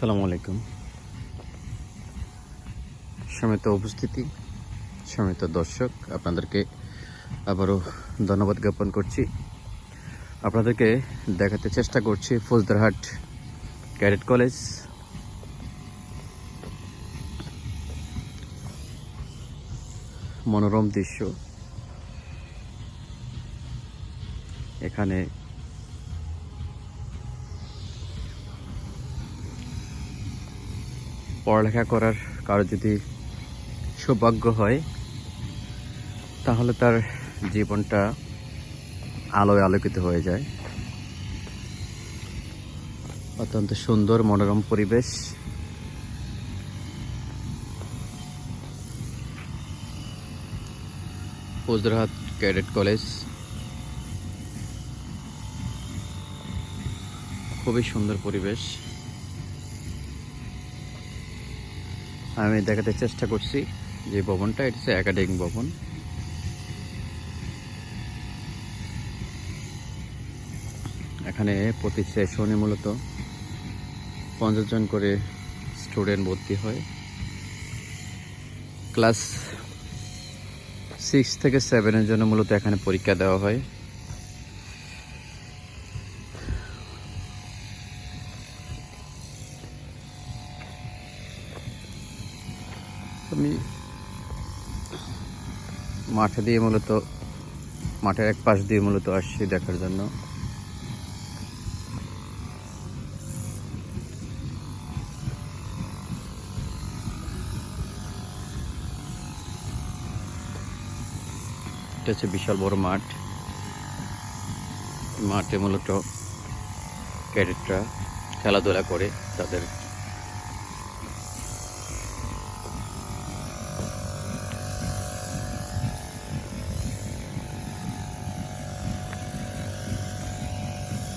আসসালামু আলাইকুম। সমিত উপস্থিতি সমিত দর্শক, আপনাদেরকে আবারও ধন্যবাদ জ্ঞাপন করছি। আপনাদেরকে দেখাতে চেষ্টা করছি ফৌজদারহাট ক্যাডেট কলেজ। মনোরম দৃশ্য। এখানে পড়ালেখা করার কারও যদি সৌভাগ্য হয়, তাহলে তার জীবনটা আলোয় আলোকিত হয়ে যায়। অত্যন্ত সুন্দর, মনোরম পরিবেশ। Faujdarhat cadet college. খুবই সুন্দর পরিবেশ। আমি দেখাতে চেষ্টা করছি যে ভবনটা, এটা হচ্ছে একাডেমিক ভবন। এখানে প্রতি সেশনে মূলত পঞ্চাশ জন করে স্টুডেন্ট ভর্তি হয়। ক্লাস সিক্স থেকে সেভেনের জন্য মূলত এখানে পরীক্ষা দেওয়া হয়। আমি মাঠে দিয়ে মূলত, মাঠের এক পাশ দিয়ে মূলত আসছি দেখার জন্য। এটা হচ্ছে বিশাল বড় মাঠ। মাঠে মূলত ক্যাডেটরা খেলাধুলা করে তাদের